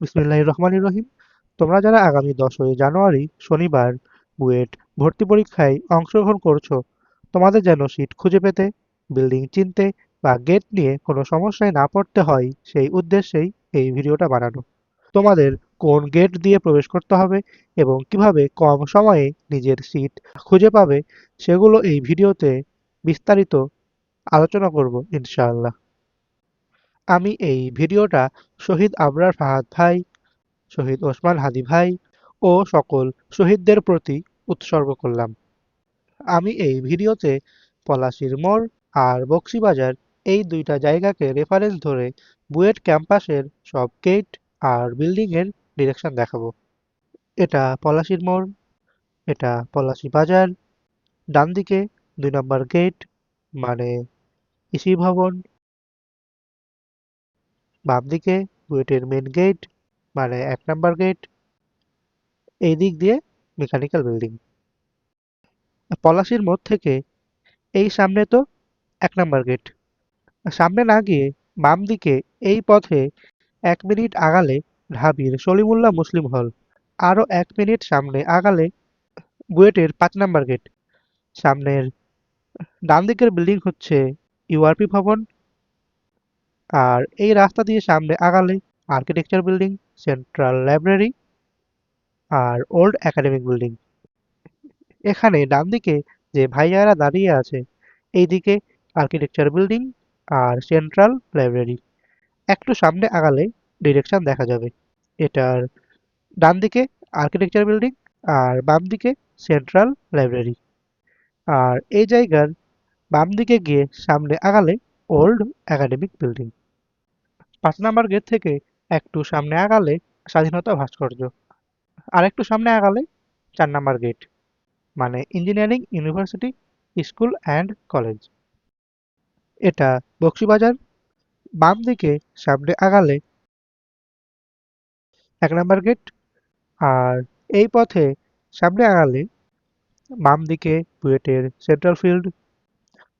বিসমিল্লাহ রহমানির রহিম। তোমরা যারা আগামী দশই জানুয়ারি শনিবার বুয়েট ভর্তি পরীক্ষায় অংশগ্রহণ করছ, তোমাদের যেন সিট খুঁজে পেতে, বিল্ডিং চিনতে বা গেট নিয়ে কোনো সমস্যায় না পড়তে হয়, সেই উদ্দেশ্যেই এই ভিডিওটা বানানো। তোমাদের কোন গেট দিয়ে প্রবেশ করতে হবে এবং কীভাবে কম সময়ে নিজের সিট খুঁজে পাবে, সেগুলো এই ভিডিওতে বিস্তারিত আলোচনা করব, ইনশাআল্লাহ। আমি এই ভিডিওটা শহীদ আবরার ফাহাদ ভাই, শহীদ ওসমান হাদি ভাই ও সকল শহীদদের প্রতি উৎসর্গ করলাম। আমি এই ভিডিওতে পলাশির মোড় আর বক্সিবাজার এই দুইটা জায়গাকে রেফারেন্স ধরে বুয়েট ক্যাম্পাসের সব গেট আর বিল্ডিংয়ের ডিরেকশন দেখাবো। এটা পলাশির মোড়, এটা পলাশি বাজার ডান দিকে দুই নম্বর গেট মানে ইসি ভবন বাম দিকে বুয়েটের মেন গেট মানে এক নাম্বার গেট এই দিক দিয়ে মেকানিক্যাল বিল্ডিং পলাশির মোড় থেকে এই সামনে তো এক নাম্বার গেট সামনে না গিয়ে বাম দিকে এই পথে এক মিনিট আগালে ঢাবির সলিমুল্লাহ মুসলিম হল। আরও এক মিনিট সামনে আগালে বুয়েটের পাঁচ নাম্বার গেট সামনের ডান দিকের বিল্ডিং হচ্ছে ইউআরপি ভবন। আর এই রাস্তা দিয়ে সামনে আগালে আর্কিটেকচার বিল্ডিং সেন্ট্রাল লাইব্রেরি আর ওল্ড একাডেমিক বিল্ডিং এখানে ডান দিকে যে ভাইয়ারা দাঁড়িয়ে আছে এই দিকে আর্কিটেকচার বিল্ডিং আর সেন্ট্রাল লাইব্রেরি একটু সামনে আগালে ডিরেকশন দেখা যাবে। এটার ডান দিকে আর্কিটেকচার বিল্ডিং আর বাম দিকে সেন্ট্রাল লাইব্রেরি আর এই জায়গার বাম দিকে গিয়ে সামনে আগালে ওল্ড একাডেমিক বিল্ডিং। পাঁচ নাম্বার গেট থেকে একটু সামনে আগালে স্বাধীনতা ভাস্কর্য। আর একটু সামনে আগালে চার নাম্বার গেট মানে engineering university, school and college. এটা বক্সিবাজার বাম দিকে সামনে আগালে এক নাম্বার গেট, আর এই পথে সামনে আগালে বাম দিকে বুয়েটের সেন্ট্রাল ফিল্ড,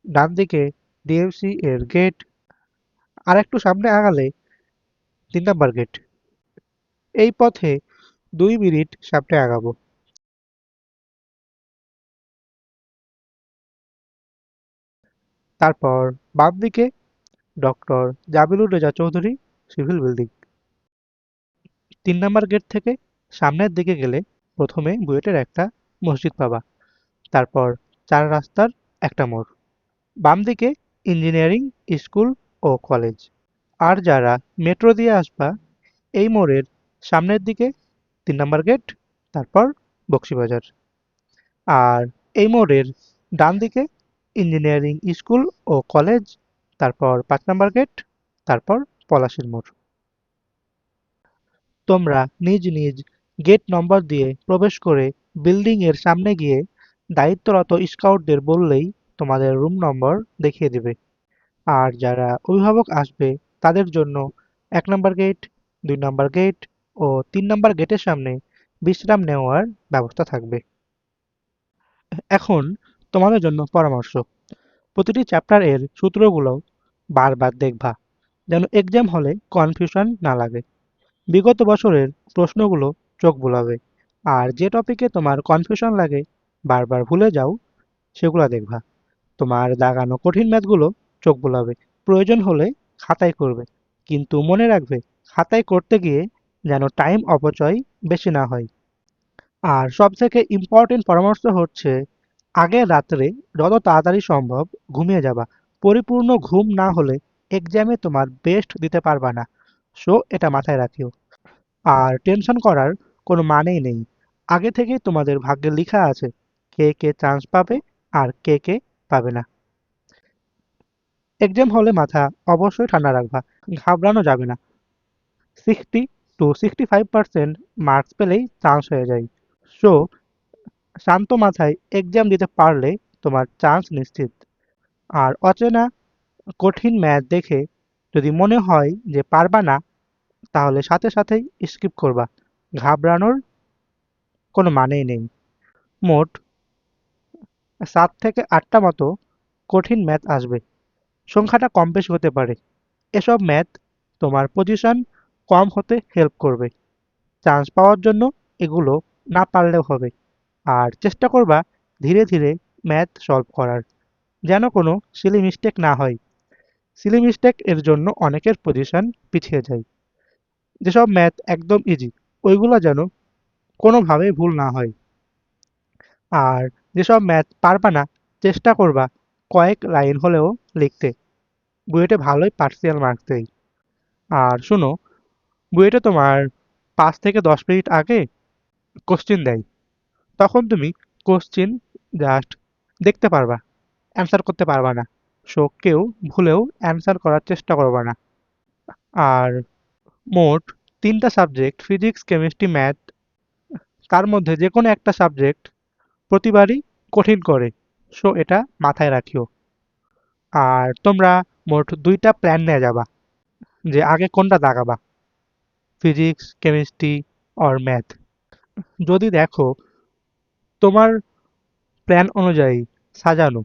ডান দিকে ডিএমসি এর গেট আর একটু সামনে আগালে তিন নাম্বার গেট এই পথে দুই মিনিট সামনে আগাবো। তারপর বাম দিকে doctor Jamilur Reza Chowdhury civil building. তিন নাম্বার গেট থেকে সামনের দিকে গেলে প্রথমে বুয়েটের একটা মসজিদ পাবা। তারপর চার রাস্তার একটা মোড়। বাম দিকে ইঞ্জিনিয়ারিং, স্কুল ও কলেজ। আর যারা মেট্রো দিয়ে আসবা, এই মোড়ের সামনের দিকে, তিন নম্বর গেট, তারপর বক্সিবাজার। আর এই মোড়ের ডান দিকে ইঞ্জিনিয়ারিং, স্কুল ও কলেজ, তারপর পাঁচ নম্বর গেট, তারপর পলাশির মোড়। তোমরা নিজ নিজ গেট নম্বর দিয়ে প্রবেশ করে বিল্ডিং এর সামনে গিয়ে দায়িত্বরত স্কাউটদের বললেই তোমাদের রুম নম্বর দেখিয়ে দেবে। আর যারা অভিভাবক আসবে, তাদের জন্য এক নম্বর গেট দুই নম্বর গেট ও তিন নম্বর গেটের সামনে বিশ্রাম নেওয়ার ব্যবস্থা থাকবে। এখন তোমাদের জন্য পরামর্শ। প্রতিটি চ্যাপ্টার এর সূত্রগুলো বারবার দেখবা, যেন এক্সাম হলে কনফিউশন না লাগে। বিগত বছরের প্রশ্নগুলো চোখ বুলাবে, আর যে টপিকে তোমার কনফিউশন লাগে, বারবার ভুলে যাও, সেগুলো দেখবা। তোমার দাগানো কঠিন ম্যাথগুলো চোখ বোলাবে। প্রয়োজন হলে খাতায় করবে, কিন্তু মনে রাখবে খাতায় করতে গিয়ে যেন টাইম অপচয় বেশি না হয়। আর সব থেকে ইম্পর্টেন্ট পরামর্শ হচ্ছে আগে রাত্রে যত তাড়াতাড়ি সম্ভব ঘুমিয়ে যাবা। পরিপূর্ণ ঘুম না হলে এক্সামে তোমার বেস্ট দিতে পারবা না। সো এটা মাথায় রাখিও। আর টেনশন করার কোনো মানেই নেই। আগে থেকেই তোমাদের ভাগ্যে লেখা আছে, কে কে চান্স পাবে আর কে কে পাবে না। এক্সাম হলে মাথা অবশ্যই ঠান্ডা রাখবা, ঘাবড়ানো যাবে না। Sixty to sixty five percent marks পেলেই চান্স হয়ে যায়। সো শান্ত মাথায় এক্সাম দিতে পারলে তোমার চান্স নিশ্চিত। আর অচেনা, কঠিন ম্যাথ দেখে যদি মনে হয় যে পারবা না, তাহলে সাথে সাথেই স্কিপ করবা। ঘাবড়ানোর কোনো মানেই নেই। মোট সাত থেকে আটটা মতো কঠিন ম্যাথ আসবে। সংখ্যাটা কম বেশি হতে পারে। এসব ম্যাথ তোমার পজিশন কম হতে হেল্প করবে। চান্স পাওয়ার জন্য এগুলো না পারলেও হবে। আর চেষ্টা করবা ধীরে ধীরে ম্যাথ সলভ করার। যেন কোনো সিলি মিস্টেক না হয়। সিলি মিস্টেক এর জন্য অনেকের পজিশন পিছিয়ে যায়। যেসব ম্যাথ একদম ইজি ওইগুলো যেন কোনোভাবেই ভুল না হয়। আর যেসব ম্যাথ পারবা না, চেষ্টা করবা কয়েক লাইন হলেও লিখতে। বুয়েটে ভালোই পার্সিয়াল মার্কস দেয় আর শুনো, বুয়েটে তোমার পাঁচ থেকে দশ মিনিট আগে কোশ্চিন দেয়। তখন তুমি কোশ্চিন জাস্ট দেখতে পারবা অ্যান্সার করতে পারবা না। সো কেউ ভুলেও অ্যান্সার করার চেষ্টা করবা না। আর মোট তিনটা সাবজেক্ট ফিজিক্স কেমিস্ট্রি ম্যাথ তার মধ্যে যে কোনো একটা সাবজেক্ট প্রতিবারই কঠিন করে। সো, এটা মাথায় রাখিও। আর তোমরা মোট দুইটা প্ল্যান নিয়ে যাবা, যে আগে কোনটা দাগাবা ফিজিক্স কেমিস্ট্রি অর ম্যাথ যদি দেখো, তোমার প্ল্যান অনুযায়ী সাজানো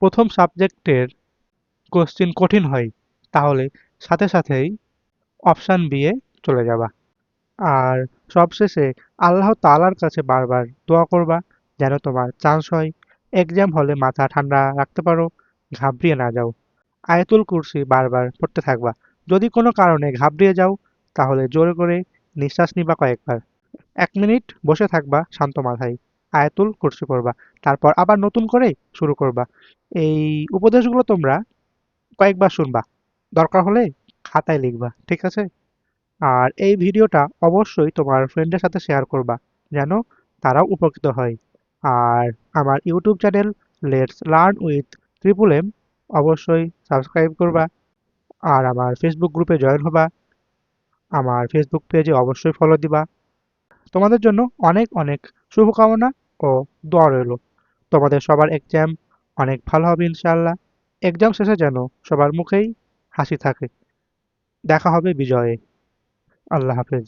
প্রথম সাবজেক্টের কোশ্চিন কঠিন হয়, তাহলে সাথে সাথেই অপশান বিয়ে চলে যাবা। আর সবশেষে আল্লাহ তালার কাছে বারবার দোয়া করবা যেন তোমার চান্স হয়। এক্সাম হলে মাথা ঠান্ডা রাখতে পারো, ঘাবড়িয়ে না যাও। আয়াতুল কুরসি বারবার পড়তে থাকবা। যদি কোনো কারণে ঘাবড়িয়ে যাও, তাহলে জোরে করে নিঃশ্বাস নিবা কয়েকবার। এক মিনিট বসে থাকবা শান্ত মাথায়। আয়াতুল কুরসি করবা তারপর আবার নতুন করে শুরু করবা। এই উপদেশগুলো তোমরা কয়েকবার শুনবা। দরকার হলে খাতায় লিখবা, ঠিক আছে? আর এই ভিডিওটা অবশ্যই তোমার ফ্রেন্ডের সাথে শেয়ার করবা, যেন তারাও উপকৃত হয়। আর আমার YouTube channel let's learn with triple M অবশ্যই সাবস্ক্রাইব করবা। আর আমার ফেসবুক গ্রুপে জয়েন হবা। আমার ফেসবুক পেজে অবশ্যই ফলো দিবা। তোমাদের জন্য অনেক অনেক শুভকামনা ও দোয়া রইল। তোমাদের সবার এক্সাম অনেক ভালো হবে ইনশাল্লাহ এক্সাম শেষে যেন সবার মুখেই হাসি থাকে। দেখা হবে বিজয়ে। আল্লাহ হাফেজ।